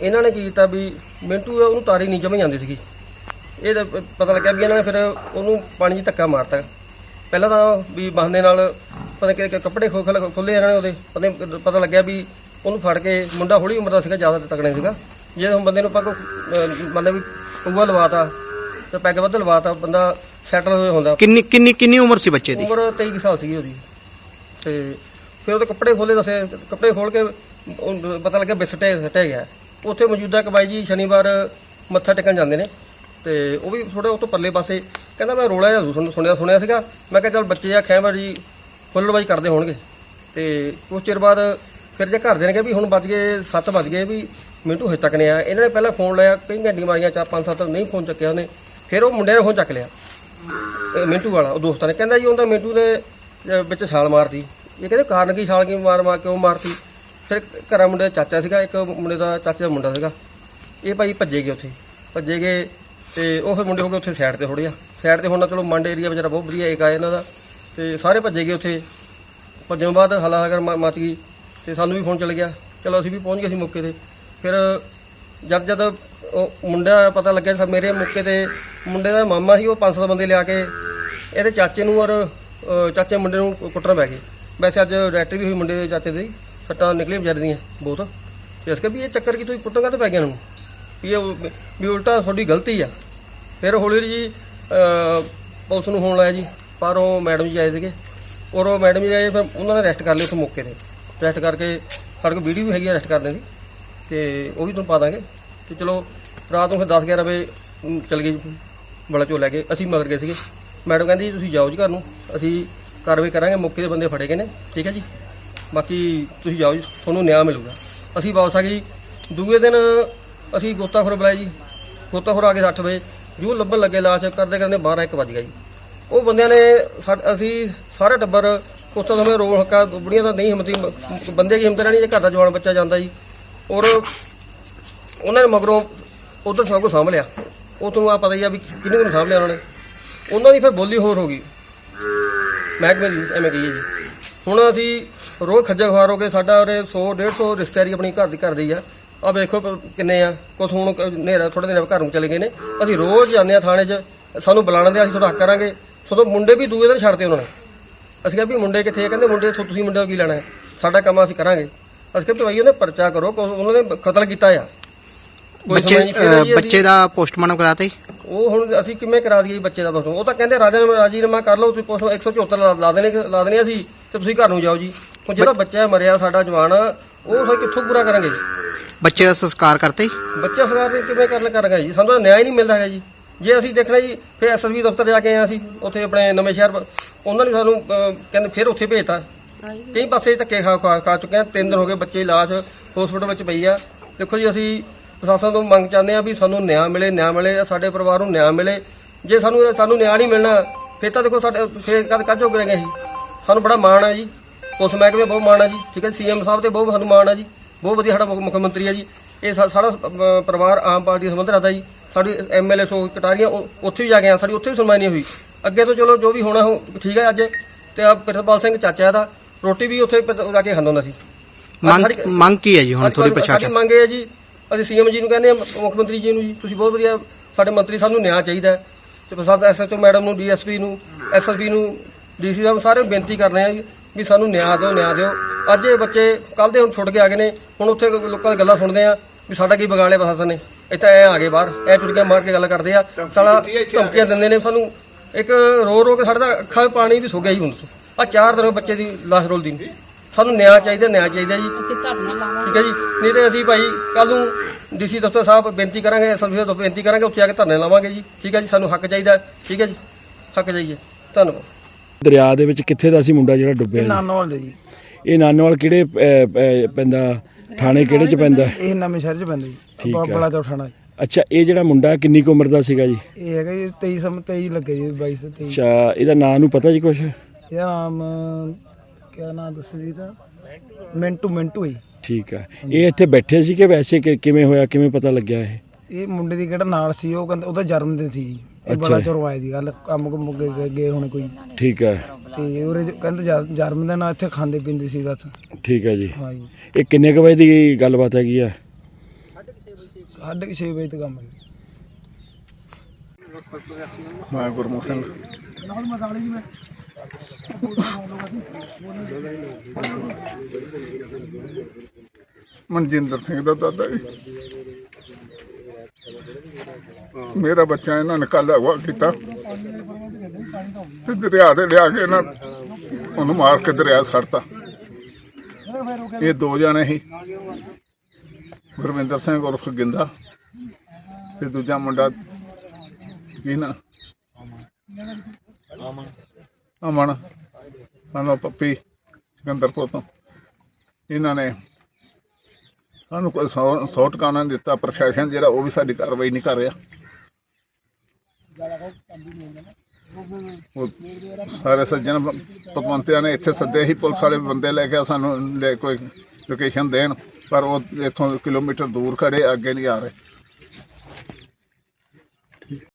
ਇਹਨਾਂ ਨੇ ਕੀ ਕੀਤਾ ਵੀ ਮਿੰਟੂ ਉਹਨੂੰ ਤਾਰੀ ਨਹੀਂ ਜਮੇ ਜਾਂਦੀ ਸੀਗੀ। ਇਹ ਤਾਂ ਪ- ਪਤਾ ਲੱਗਿਆ ਵੀ ਇਹਨਾਂ ਨੇ ਫਿਰ ਉਹਨੂੰ ਪਾਣੀ 'ਚ ਧੱਕਾ ਮਾਰਤਾ। ਪਹਿਲਾਂ ਤਾਂ ਵੀ ਬਹਾਨੇ ਨਾਲ ਪਤਾ ਕਿ ਕੱਪੜੇ ਖੋਖਲ ਖੁੱਲੇ ਇਹਨਾਂ ਨੇ ਉਹਦੇ। ਪਤਾ ਨੀ- ਪਤਾ ਲੱਗਿਆ ਵੀ ਉਹਨੂੰ ਫੜ ਕੇ ਮੁੰਡਾ ਹੌਲੀ ਉਮਰ ਦਾ ਸੀਗਾ ਜ਼ਿਆਦਾ ਤਕੜੇ ਸੀਗਾ। ਜੇ ਹੁਣ ਬੰਦੇ ਨੂੰ ਪੱਗ ਮਤਲਬ ਵੀ ਪੂਆ ਲਵਾਤਾ ਤੇ ਪੈਗ ਵੱਧ ਲਵਾਤਾ ਬੰਦਾ ਸੈਟਲ ਹੋਇਆ ਹੁੰਦਾ।
ਕਿੰਨੀ ਕਿੰਨੀ ਕਿੰਨੀ ਉਮਰ ਸੀ ਬੱਚੇ ਦੀ?
ਉਮਰ 23 ਕੁ ਸਾਲ ਸੀਗੀ ਉਹਦੀ। ਤੇ ਫਿਰ ਉਹਦੇ ਕੱਪੜੇ ਖੋਲੇ ਦੱਸੇ ਕੱਪੜੇ ਖੋਲ ਕੇ ਉਹ ਪਤਾ ਲੱਗਿਆ ਬਿਸਟੇ ਸਟੇ ਗਿਆ। ਉੱਥੇ ਮੌਜੂਦਾ ਇੱਕ ਬਾਈ ਜੀ ਸ਼ਨੀਵਾਰ ਮੱਥਾ ਟੇਕਣ ਜਾਂਦੇ ਨੇ। ਤੇ ਉਹ ਵੀ ਥੋੜੇ ਉਹ ਤੋਂ ਪਰਲੇ ਪਾਸੇ। ਕਹਿੰਦਾ ਮੈਂ ਰੋਲਾ ਜਿਹਾ ਸੁਣ- ਸੁਣਿਆ ਸੁਣਿਆ ਸੀਗਾ। ਮੈਂ ਕਿਹਾ ਚੱਲ ਬੱਚੇ ਆ ਖੈਮਰ ਜੀ ਫੁੱਲਬਾਈ ਕਰਦੇ ਹੋਣਗੇ। ਤੇ ਕੁਝ ਚਿਰ ਬਾਅਦ ਫਿਰ ਜੇ ਘਰ ਦੇ ਨੇ ਕਿਹਾ ਵੀ ਹੁਣ ਵੱਜ ਗਏ 7 ਵੱਜ ਗਏ ਵੀ ਮਿੰਟੂ ਹਜੇ ਤੱਕ ਨਹੀਂ ਆਇਆ। ਇਹਨਾਂ ਨੇ ਪਹਿਲਾਂ ਫੋਨ ਲਾਇਆ, ਕਈ ਘੰਟੀਆਂ ਮਾਰੀਆਂ, ਚਾਰ, ਪੰਜ, ਸੱਤ ਨਹੀਂ ਫੋਨ ਚੱਕਿਆ ਉਹਨੇ। ਫਿਰ ਉਹ ਮੁੰਡੇ ਨੇ ਫੋਨ ਚੱਕ ਲਿਆ। ਮਿੰਟੂ ਵਾਲਾ, ਉਹ ਦੋਸਤਾਂ ਨੇ। ਕਹਿੰਦਾ ਜੀ, ਉਹਦਾ ਮਿੰਟੂ ਦੇ ਵਿੱਚ ਛਾਲ ਮਾਰਤੀ। ਇਹ ਕਹਿੰਦੇ, ਕਾਰਨ ਕੀ ਛਾਲ ਕਿਉਂ ਮਾਰ ਮਾਰ, ਕਿਉਂ ਮਾਰਤੀ? ਫਿਰ ਘਰਾਂ ਮੁੰਡੇ ਦਾ ਚਾਚਾ ਸੀਗਾ, ਇੱਕ ਮੁੰਡੇ ਦਾ, ਚਾਚੇ ਦਾ ਮੁੰਡਾ ਸੀਗਾ। ਇਹ ਭਾਈ ਭੱਜੇ ਗਏ ਉੱਥੇ। ਭੱਜੇ ਗਏ। ਤੇ ਉਹ ਫਿਰ ਮੁੰਡੇ ਹੋ ਗਏ ਉੱਥੇ ਸਾਈਡ ਤੇ ਥੋੜ੍ਹੇ ਆ ਸਾਈਡ ਤੇ ਹੋਣਾ ਚਲੋ ਮੰਡ ਏਰੀਆ ਵਿਚਾਰਾ ਬਹੁਤ ਵਧੀਆ ਏਕਾ ਇਹਨਾਂ ਦਾ। ਤੇ ਸਾਰੇ ਭੱਜੇ ਗਏ ਉੱਥੇ। ਭੱਜਣ ਤੋਂ ਬਾਅਦ ਹਲਾਕਰ ਮਚ ਗਈ ਤੇ ਸਾਨੂੰ ਵੀ ਫੋਨ ਚੱਲ ਗਿਆ। ਚਲੋ ਅਸੀਂ ਵੀ ਪਹੁੰਚ ਗਏ ਸੀ ਮੌਕੇ ਤੇ। ਫਿਰ ਜਦ ਜਦ ਉਹ ਮੁੰਡਾ ਪਤਾ ਲੱਗਿਆ ਸਭ ਮੇਰੇ ਮੌਕੇ ਤੇ ਮੁੰਡੇ ਦਾ ਮਾਮਾ ਸੀ, ਉਹ ਪੰਜ ਸੱਤ ਬੰਦੇ ਲਿਆ ਕੇ ਇਹਦੇ ਚਾਚੇ ਨੂੰ ਔਰ ਚਾਚੇ ਮੁੰਡੇ ਨੂੰ ਕੁੱਟਣ ਪੈ ਗਏ। ਵੈਸੇ ਅੱਜ ਡਾਇਰੈਕਟਰ ਵੀ ਹੋਈ ਮੁੰਡੇ ਦੇ ਚਾਚੇ ਦੀ। ਸੱਟਾਂ ਨਿਕਲੀਆਂ ਵਿਚਾਰੇ ਦੀਆਂ ਬਹੁਤ। ਤੇ ਇਸ ਕਰਕੇ ਵੀ ਇਹ ਚੱਕਰ ਕੀ, ਤੁਸੀਂ ਕੁੱਟਾਂਗਾ ਤੇ ਪੈ ਗਿਆ ਨੂੰ? ਵੀ ਇਹ ਵੀ ਉਲਟਾ ਤੁਹਾਡੀ ਗਲਤੀ ਆ। ਫਿਰ ਹੌਲੀ ਹੌਲੀ ਜੀ ਅਹ, ਪੁਲਿਸ ਨੂੰ ਹੋਣ ਲਾਇਆ ਜੀ ਪਰ ਉਹ ਮੈਡਮ ਜੀ ਆਏ ਸੀਗੇ। ਔਰ ਉਹ ਮੈਡਮ ਜੀ ਆਏ ਫਿਰ ਉਹਨਾਂ ਨੇ ਅਰੈਸਟ ਕਰ ਲਿਆ ਉਸ ਮੌਕੇ ਤੇ। ਅਰੈਸਟ ਕਰਕੇ ਸਾਡੇ ਕੋਲ ਵੀਡੀਓ ਵੀ ਹੈਗੀ ਅਰੈਸਟ ਕਰਨ ਦੀ ਤੇ ਉਹ ਵੀ ਤੁਹਾਨੂੰ ਪਾ ਦਾਂਗੇ। ਤੇ ਚਲੋ ਰਾਤ ਨੂੰ ਫਿਰ 10 11 ਵਜੇ ਅਮ, ਚਲ ਗਏ ਬੜਾ ਚੋ ਲੈ ਕੇ। ਅਸੀਂ ਮਗਰ ਗਏ ਸੀਗੇ। ਮੈਡਮ ਕਹਿੰਦੀ ਤੁਸੀਂ ਜਾਓ ਜੀ ਘਰ ਨੂੰ। ਅਸੀਂ ਕਾਰਵਾਈ ਕਰਾਂਗੇ ਮੌਕੇ ਦੇ ਬੰਦੇ ਫੜੇ ਗਏ ਨੇ। ਠੀਕ ਹੈ ਜੀ? ਬਾਕੀ ਤੁਸੀਂ ਜਾਓ ਜੀ ਤੁਹਾਨੂੰ ਨਿਆਂ ਮਿਲੂਗਾ। ਅਸੀਂ ਵਾਪਸ ਆ ਗਏ ਜੀ। ਦੂਏ ਦਿਨ ਅਸੀਂ ਗੋਤਾਖੋਰ ਬੁਲਾਇਆ ਜੀ। ਗੋਤਾਖੋਰ ਆ ਕੇ 8 ਵਜੇ, ਜੂ ਲੱਭਣ ਲੱਗੇ ਲਾਸ਼, ਕਰਦੇ ਕਰਦੇ 12 1 ਵਜ ਗਿਆ ਜੀ। ਉਹ ਬੰਦਿਆਂ ਨੇ ਸਾ- ਅਸੀਂ ਸਾਰਾ ਟੱਬਰ ਉਸ ਤੋਂ ਸਮੇਂ ਰੋਲ ਹੱਕਾ, ਬੁੜੀਆਂ ਦਾ ਨਹੀਂ ਹਿੰਮਤੀ ਬੰਦੇ ਦੀ ਹਿੰਮਤ ਰਹਿਣੀ ਜੇ ਘਰ ਦਾ ਜਵਾਨ ਬੱਚਾ ਜਾਂਦਾ ਜੀ। ਔਰ ਉਹਨਾਂ ਨੇ ਮਗਰੋਂ ਉਧਰ ਸਭ ਕੁਝ ਸਾਂਭ ਲਿਆ। ਉਹ ਤੁਹਾਨੂੰ ਆ ਪਤਾ ਹੀ ਆ ਵੀ ਕਿਹਨੂੰ ਨੂੰ ਸਾਂਭ ਲਿਆ ਉਹਨਾਂ ਨੇ। ਉਹਨਾਂ ਦੀ ਫਿਰ ਬੋਲੀ ਹੋਰ ਹੋ ਗਈ। ਮਹਿਕਮੇ ਦੀ, ਐਵੇਂ ਕਹੀਏ ਜੀ। ਹੁਣ ਅਸੀਂ ਰੋਜ਼ ਖੱਜਲ ਖੁਆਰ ਹੋ ਕੇ ਸਾਡਾ ਉਰੇ 100 150 ਰਿਸ਼ਤੇਦਾਰੀ ਆਪਣੀ ਘਰ ਦੀ ਘਰ ਦੀ ਆ। ਆ ਵੇਖੋ ਪ- ਕਿੰਨੇ ਆ। ਕੁਛ ਹੁਣ ਨੇਰਾ ਥੋੜੇ ਦਿਨ ਘਰ ਨੂੰ ਚਲੇ ਗਏ ਨੇ। ਅਸੀਂ ਰੋਜ਼ ਜਾਂਦੇ ਆ ਥਾਣੇ 'ਚ। ਸਾਨੂੰ ਬੁਲਾਣ ਦੇ ਅਸੀਂ ਤੁਹਾਡਾ ਹੱਕ ਕਰਾਂਗੇ। ਸੋ ਮੁੰਡੇ ਵੀ ਦੂਏ ਦਿਨ ਛੱਡਦੇ ਉਹਨਾਂ ਨੇ। ਅਸੀਂ ਕਿਹਾ ਵੀ ਮੁੰਡੇ ਕਿੱਥੇ ਆ? ਕਹਿੰਦੇ ਮੁੰਡੇ ਇੱਥੋਂ ਤੁਸੀਂ ਮੁੰਡੇ ਕੀ ਲੈਣਾ ਹੈ? ਸਾਡਾ ਕੰਮ ਅਸੀਂ ਕਰਾਂਗੇ। ਅਸੀਂ ਕਿਹਾ ਵੀ ਭਾਈ ਉਹਨੇ ਪਰਚਾ ਕਰੋ। ਕੁਛ ਉਹਨਾਂ ਨੇ ਕਤਲ ਕੀਤਾ ਆ। ਕੋਈ
ਬੱਚੇ
ਸੁਣਵਾਈ ਨਹੀਂ ਕੀਤੀ
ਅਹ,
ਜੀ, ਅਸੀਂ-
ਬੱਚੇ ਦਾ ਪੋਸਟਮਾਰਟਮ ਕਰਾਤਾ ਜੀ?
ਉਹ ਹੁਣ ਅਸੀਂ ਕਿਵੇਂ ਕਰਾ ਦਈਏ ਬੱਚੇ ਦਾ ਬਸ ਉਹ ਤਾਂ ਕਹਿੰਦੇ ਰਾਜਾ ਰਾਜੀਨਾਮਾ ਕਰ ਲਓ ਤੁਸੀਂ ਪੋਸਟ 174 ਲਾ- ਲਾ ਦੇਣੇ ਲਾ ਦੇਣੇ ਅਸੀਂ ਤੇ ਤੁਸੀਂ ਘਰ ਨੂੰ ਜਾਓ ਜੀ। ਹੁਣ ਜਿਹੜਾ ਬੱਚਾ ਮਰਿਆ ਸਾਡਾ ਜਵਾਨ ਉਹ ਅਸੀਂ ਕਿੱਥੋਂ ਪੂਰਾ ਕਰਾਂਗੇ? ਜੀ
ਬੱਚੇ ਦਾ ਸੰਸਕਾਰ ਕਰਤੇ ਬੱਚੇ
ਬੱਚਾ ਸਰਕਾਰ ਨੇ ਕਿਵੇਂ ਕਰ ਕਰਾਂਗਾ ਜੀ? ਸਾਨੂੰ ਤਾਂ ਨਿਆਂ ਹੀ ਨਹੀਂ ਮਿਲਦਾ ਹੈਗਾ ਜੀ। ਜੇ ਅਸੀਂ ਦੇਖਣਾ ਜੀ ਫਿਰ ਐਸਐਸਬੀ ਦਫ਼ਤਰ ਜਾ ਕੇ ਆਏ ਅਸੀਂ ਉੱਥੇ ਆਪਣੇ ਨਵੇਂ ਸ਼ਹਿਰ ਉਹਨਾਂ ਨੇ ਸਾਨੂੰ ਅਹ, ਕਹਿੰਦੇ ਫਿਰ ਉੱਥੇ ਭੇਜਤਾ। ਕਈ ਪਾਸੇ ਧੱਕੇ ਖਾ ਖਾ ਖਾ ਚੁੱਕੇ ਆ ਤਿੰਨ ਦਿਨ ਹੋ ਗਏ ਬੱਚੇ ਲਾਸ਼ ਹਸਪੀਟਲ ਵਿੱਚ ਪਈ ਆ। ਦੇਖੋ ਜੀ ਅਸੀਂ ਪ੍ਰਸ਼ਾਸਨ ਤੋਂ ਮੰਗ ਚਾਹੁੰਦੇ ਆ ਵੀ ਸਾਨੂੰ ਨਿਆਂ ਮਿਲੇ ਨਿਆਂ ਮਿਲੇ ਸਾਡੇ ਪਰਿਵਾਰ ਨੂੰ ਨਿਆਂ ਮਿਲੇ। ਜੇ ਸਾਨੂੰ ਸਾਨੂੰ ਨਿਆਂ ਨਹੀਂ ਮਿਲਣਾ ਫਿਰ ਤਾਂ ਦੇਖੋ ਸਾਡੇ ਫਿਰ ਕਦ ਹੋ ਕਰਾਂਗੇ ਅਸੀਂ? ਸਾਨੂੰ ਬੜਾ ਮਾਣ ਆ ਜੀ। ਉਸ ਮਹਿਕਮੇ ਬਹੁਤ ਮਾਣ ਆ ਜੀ। ਠੀਕ ਹੈ ਸੀਐਮ ਸਾਹਿਬ ਤੇ ਬਹੁਤ ਸਾਨੂੰ ਮਾਣ ਆ ਜੀ। ਬਹੁਤ ਵਧੀਆ ਸਾਡਾ ਮੁੱਖ ਮੰਤਰੀ ਆ ਜੀ। ਇਹ ਸਾ- ਸਾਰਾ ਅਹ, ਪਰਿਵਾਰ ਆਮ ਪਾਰਟੀ ਦਾ ਸੰਬੰਧ ਰੱਖਦਾ ਜੀ। ਸਾਡੀ ਐਮਐਲਏ ਸੋ ਕਟਾਰੀਆਂ ਉੱਥੇ ਵੀ ਜਾ ਕੇ ਆ ਸਾਡੀ ਉੱਥੇ ਵੀ ਸੁਣਵਾਈ ਨਹੀਂ ਹੋਈ। ਅੱਗੇ ਤੋਂ ਚਲੋ ਜੋ ਵੀ ਹੋਣਾ ਉਹ ਠੀਕ ਹੈ ਅੱਜ। ਤੇ ਆ ਪਿਰਤਪਾਲ ਸਿੰਘ ਚਾਚਾ ਦਾ ਰੋਟੀ ਵੀ ਉੱਥੇ ਜਾ ਕੇ ਖਾਂਦਾ ਹੁੰਦਾ ਸੀ।
ਮੰਗ
ਸਾਡੀ-
ਕੀ ਹੈ ਜੀ ਹੁਣ
ਅੱਜ
ਤੁਹਾਡੀ
ਸਾਡੀ ਮੰਗ ਹੈ ਜੀ ਅਸੀਂ ਸੀਐਮ ਜੀ ਨੂੰ ਕਹਿੰਦੇ ਆ ਮੁੱਖ ਮੰਤਰੀ ਜੀ ਨੂੰ ਜੀ ਤੁਸੀਂ ਬਹੁਤ ਵਧੀਆ ਸਾਡੇ ਮੰਤਰੀ ਸਾਨੂੰ ਨਿਆਂ ਚਾਹੀਦਾ ਹੈ। ਤੇ ਪ੍ਰਸਾਦ ਐਸਐਚਓ ਮੈਡਮ ਨੂੰ ਡੀਐਸਪੀ ਨੂੰ ਐਸਐਸਪੀ ਨੂੰ ਡੀਸੀ ਸਾਹਿਬ ਸਾਰੇ ਬੇਨਤੀ ਕਰ ਰਹੇ ਆ ਜੀ। ਵੀ ਸਾਨੂੰ ਨਿਆਂ ਦਿਓ ਨਿਆਂ ਦਿਓ। ਅੱਜ ਇਹ ਬੱਚੇ ਕੱਲ ਦੇ ਹੁਣ ਛੁੱਟ ਕੇ ਆ ਗਏ ਨੇ ਹੁਣ ਉੱਥੇ ਲੋਕਾਂ ਦੀਆਂ ਗੱਲਾਂ ਸੁਣਦੇ ਆ ਵੀ ਸਾਡਾ ਕੀ ਵਿਗਾੜਿਆ ਪ੍ਰਸ਼ਾਸਨ ਨੇ। ਇੱਥੇ ਐ ਆ ਗਏ ਬਾਹਰ ਐ ਚੁੜਕੀਆਂ ਮਾਰ ਕੇ ਗੱਲ ਕਰਦੇ ਆ। ਸਾਲਾ ਧਮਕੀਆਂ ਦਿੰਦੇ ਨੇ ਸਾਨੂੰ। ਇੱਕ ਰੋ ਰੋ ਕੇ ਸਾਡਾ ਤਾਂ ਅੱਖਾਂ 'ਚ ਪਾਣੀ ਵੀ ਸੁੱਕ ਗਿਆ ਜੀ ਹੁਣ ਆ ਚਾਰ ਦਿਨ ਬੱਚੇ ਦੀ ਲਾਸ਼ ਰੋਲਦੀ ਨੂੰ। ਸਾਨੂੰ ਨਿਆਂ ਚਾਹੀਦਾ ਨਿਆਂ ਚਾਹੀਦਾ ਜੀ।
ਅਸੀਂ ਧਰਨਾ ਲਾਵਾਂਗੇ।
ਠੀਕ ਹੈ ਜੀ। ਨਹੀਂ ਤੇ ਅਸੀਂ ਭਾਈ ਕੱਲ ਨੂੰ ਡੀਸੀ ਦਫ਼ਤਰ ਸਾਹਿਬ ਬੇਨਤੀ ਕਰਾਂਗੇ ਐਸਐਸਪੀ ਤੋਂ ਬੇਨਤੀ ਕਰਾਂਗੇ ਉੱਥੇ ਆ ਕੇ ਧਰਨੇ ਲਾਵਾਂਗੇ ਜੀ। ਠੀਕ ਹੈ ਜੀ ਸਾਨੂੰ ਹੱਕ ਚਾਹੀਦਾ। ਠੀਕ ਹੈ ਜੀ। ਹੱਕ ਚਾਹੀਏ। ਧੰਨਵਾਦ।
ਦਰਿਆ ਦੇ ਵਿੱਚ ਕਿੱਥੇ ਦਾ ਸੀ ਮੁੰਡਾ ਜਿਹੜਾ ਡੁੱਬਿਆ ਜੀ?
ਨਾਨੋਵਾਲ ਦੇ ਜੀ।
ਇਹ ਨਾਨੋਵਾਲ ਕਿਹੜੇ ਅਹ, ਅਹ, ਪੈਂਦਾ? ਥਾਣੇ ਕਿਹੜੇ ਚ ਪੈਂਦਾ?
ਇਹ ਨਵੇਂ ਸ਼ਹਿਰ ਚ ਪੈਂਦਾ ਜੀ।
ਠੀਕ ਆ।
ਬੜਾ ਠਾਣਾ ਜੀ।
ਅੱਛਾ ਇਹ ਜਿਹੜਾ ਮੁੰਡਾ ਕਿੰਨੀ ਕੁ ਉਮਰ ਦਾ ਸੀਗਾ ਜੀ?
ਇਹ ਹੈਗਾ ਜੀ 23 ਸਮ 23 ਲੱਗੇ ਜੀ 22 ਤੇ 23
ਅੱਛਾ ਇਹਦਾ ਨਾਂ ਨੂੰ ਪਤਾ ਜੀ ਕੁਛ?
ਇਹਦਾ ਨਾਮ ਕਿਆ ਨਾਮ ਦੱਸੋ ਜੀ ਦਾ ਮਿੰਟੂ ਮਿੰਟੂ ਹੀ
ਠੀਕ ਆ। ਇਹ ਇੱਥੇ ਬੈਠੇ ਸੀ ਕਿ ਵੈਸੇ ਕਿ- ਕਿਵੇਂ ਹੋਇਆ ਕਿਵੇਂ ਪਤਾ ਲੱਗਿਆ ਇਹ?
ਇਹ ਮੁੰਡੇ ਦੀ ਕਿਹੜਾ ਨਾਲ ਸੀ ਉਹ ਕਹਿੰਦਾ ਉਹਦਾ ਜਨਮ ਦਿਨ ਸੀ ਜੀ। ਇਹ
ਅੱਛਾ।
ਬੜਾ ਚਰਵਾਏ ਦੀ ਗੱਲ ਕੰਮ ਕੁਮ ਗਏ- ਹੋਣੇ ਕੋਈ।
ਠੀਕ ਹੈ।
ਤੇ ਉਹਰੇ ਕਹਿੰਦੇ ਜਰ- ਜਨਮ ਦਿਨ ਆ ਇੱਥੇ ਖਾਂਦੇ ਪੀਂਦੇ ਸੀ ਬਸ।
ਠੀਕ ਹੈ ਜੀ।
ਹਾਂ ਜੀ।
ਇਹ ਕਿੰਨੇ ਕੁ ਵਜੇ ਦੀ ਗੱਲਬਾਤ ਹੈਗੀ ਆ
ਸਾਢੇ ਕੁ ਛੇ ਵਜੇ ਤੱਕ ਕੰਮ ਹੈ। ਜੀ।
ਮੈਂ ਗੁਰਮੁਖ ਸਿੰਘ। ਮਨਜਿੰਦਰ ਸਿੰਘ ਦਾ ਦਾਦਾ ਜੀ। ਮੇਰਾ ਬੱਚਾ ਇਹਨਾਂ ਨੇ ਕੱਲ ਅਗਵਾ ਕੀਤਾ। ਤੇ ਦਰਿਆ ਤੇ ਲਿਆ ਕੇ ਇਹਨਾਂ ਉਹਨੂੰ ਮਾਰ ਕੇ ਦਰਿਆ ਸੜਤਾ ਇਹ ਦੋ ਜਣੇ ਸੀ। ਗੁਰਵਿੰਦਰ ਸਿੰਘ ਉਰਫ ਗਿੰਦਾ ਤੇ ਦੂਜਾ ਮੁੰਡਾ ਕੀ ਨਾ ਅਮਨ। ਸਾਨੂੰ ਪੱਪੀ ਸਿਕੰਦਰਪੁਰ ਤੋਂ ਇਹਨਾਂ ਨੇ ਸਾਨੂੰ ਕੋਈ ਸੌ ਸੌ ਟਿਕਾਣਾ ਨਹੀਂ ਦਿੱਤਾ, ਪ੍ਰਸ਼ਾਸਨ ਜਿਹੜਾ ਉਹ ਵੀ ਸਾਡੀ ਕਾਰਵਾਈ ਨਹੀਂ ਕਰ ਰਿਹਾ। ਉਹ ਸਾਰੇ ਸੱਜਣ ਪਤਵੰਤਿਆਂ ਨੇ ਇੱਥੇ ਸੱਦੇ ਹੀ ਪੁਲਿਸ ਵਾਲੇ ਬੰਦੇ ਲੈ ਕੇ ਸਾਨੂੰ ਲੈ ਕੋਈ ਲੋਕੇਸ਼ਨ ਦੇਣ, ਪਰ ਉਹ ਇੱਥੋਂ ਕਿਲੋਮੀਟਰ ਦੂਰ ਖੜੇ ਅੱਗੇ ਨਹੀਂ ਆ ਰਹੇ।